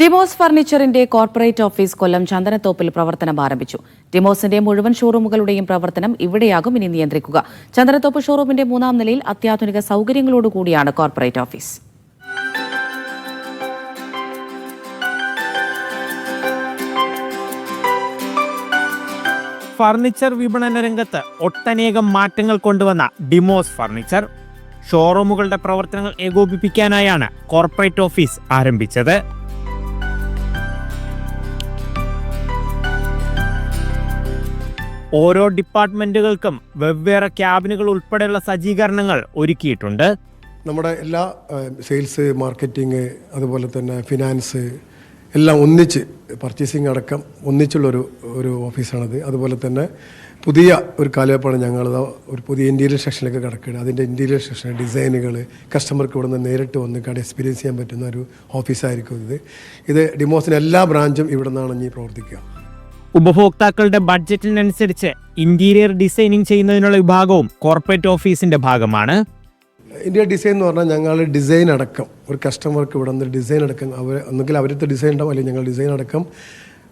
Demos ഫർണിച്ചറിന്റെ corporate office കൊല്ലം ചന്ദനത്തോപ്പിൽ പ്രവർത്തനം ആരംഭിച്ചു. ഡിമോസിന്റെ മുഴുവൻ ഷോറൂമുകളുടെയും പ്രവർത്തനം ഇവിടെയാകും ഇനി നിയന്ത്രിക്കുക. ചന്ദനത്തോപ്പ് ഷോറൂമിന്റെ മൂന്നാം നിലയിൽ അത്യാധുനിക സൗകര്യങ്ങളോടുകൂടിയാണ് കോർപ്പറേറ്റ് ഓഫീസ്. ഫർണിച്ചർ വിപണന രംഗത്ത് ഒട്ടനേകം മാറ്റങ്ങൾ കൊണ്ടുവന്ന ഡിമോസ് ഫർണിച്ചർ ഷോറൂമുകളുടെ പ്രവർത്തനങ്ങൾ ഏകോപിപ്പിക്കാനായാണ് കോർപ്പറേറ്റ് ഓഫീസ് ആരംഭിച്ചത്. ഓരോ ഡിപ്പാർട്ട്മെന്റുകൾക്കും വെവ്വേറെ ക്യാബിനുകൾ ഉൾപ്പെടെയുള്ള സജ്ജീകരണങ്ങൾ ഒരുക്കിയിട്ടുണ്ട്. നമ്മുടെ എല്ലാ സെയിൽസ് മാർക്കറ്റിംഗ് അതുപോലെ തന്നെ ഫിനാൻസ് എല്ലാം ഒന്നിച്ച് പർച്ചേസിംഗ് അടക്കം ഒന്നിച്ചുള്ളൊരു ഒരു ഓഫീസാണത്. അതുപോലെ തന്നെ പുതിയ ഒരു കാലവെപ്പാണ് ഞങ്ങൾ ഒരു പുതിയ ഇന്റീരിയർ സെക്ഷനിലേക്ക് കിടക്കുന്നത് അതിന്റെ ഇന്റീരിയർ സെക്ഷൻ ഡിസൈനുകൾ കസ്റ്റമർക്ക് ഇവിടെ നിന്ന് നേരിട്ട് വന്ന് കട എക്സ്പീരിയൻസ് ചെയ്യാൻ പറ്റുന്ന ഒരു ഓഫീസായിരിക്കും ഇത്. ഇത് ഡിമോസിന് എല്ലാ ബ്രാഞ്ചും ഇവിടെ നിന്നാണ് ഇനി പ്രവർത്തിക്കുക. ഉപഭോക്താക്കളുടെ ബഡ്ജറ്റിനനുസരിച്ച് ഇന്റീരിയർ ഡിസൈനിങ് ചെയ്യുന്നതിനുള്ള വിഭാഗവും കോർപ്പറേറ്റ് ഓഫീസിന്റെ ഭാഗമാണ്. ഇന്ത്യ ഡിസൈൻ എന്ന് പറഞ്ഞാൽ ഞങ്ങൾ ഡിസൈൻ അടക്കം. ഒരു കസ്റ്റമർക്ക് ഇവിടെ നിന്ന് ഡിസൈൻ അടക്കം അവർ ഒന്നുകിൽ അവരുടെ ഡിസൈൻ ഉണ്ടാവും അല്ലെങ്കിൽ ഞങ്ങൾ ഡിസൈൻ അടക്കം.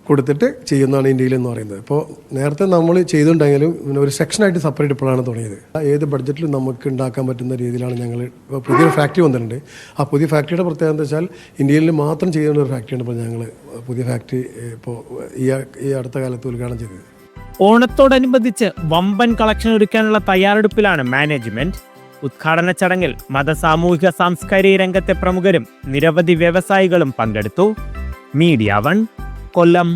കൊടുത്തിട്ട് ചെയ്യുന്നതാണ് ഇന്ത്യയിൽ എന്ന് പറയുന്നത്. ഇപ്പോൾ നേരത്തെ നമ്മൾ ചെയ്തിട്ടുണ്ടെങ്കിലും പിന്നെ ഒരു സെക്ഷനായിട്ട് സെപ്പറേറ്റ് ഇപ്പോഴാണ് തുടങ്ങിയത്. ഏത് ബഡ്ജറ്റിലും നമുക്ക് ഉണ്ടാക്കാൻ പറ്റുന്ന രീതിയിലാണ് ഞങ്ങൾ ഇപ്പോൾ പുതിയൊരു ഫാക്ടറി വന്നിട്ടുണ്ട്. ആ പുതിയ ഫാക്ടറിയുടെ പ്രത്യേകത എന്താ വെച്ചാൽ ഇന്ത്യയിൽ മാത്രം ചെയ്യുന്ന ഒരു ഫാക്ടറിയാണ് ഇപ്പോൾ ഞങ്ങൾ പുതിയ ഫാക്ടറി ഇപ്പോൾ ഈ അടുത്ത കാലത്ത് ഉദ്ഘാടനം ചെയ്തത്. ഓണത്തോടനുബന്ധിച്ച് വമ്പൻ കളക്ഷൻ ഒരുക്കാനുള്ള തയ്യാറെടുപ്പിലാണ് മാനേജ്മെന്റ് ഉദ്ഘാടന ചടങ്ങിൽ മതസാമൂഹിക സാംസ്കാരിക രംഗത്തെ പ്രമുഖരും നിരവധി വ്യവസായികളും പങ്കെടുത്തു. മീഡിയ വൺ കൊല്ലം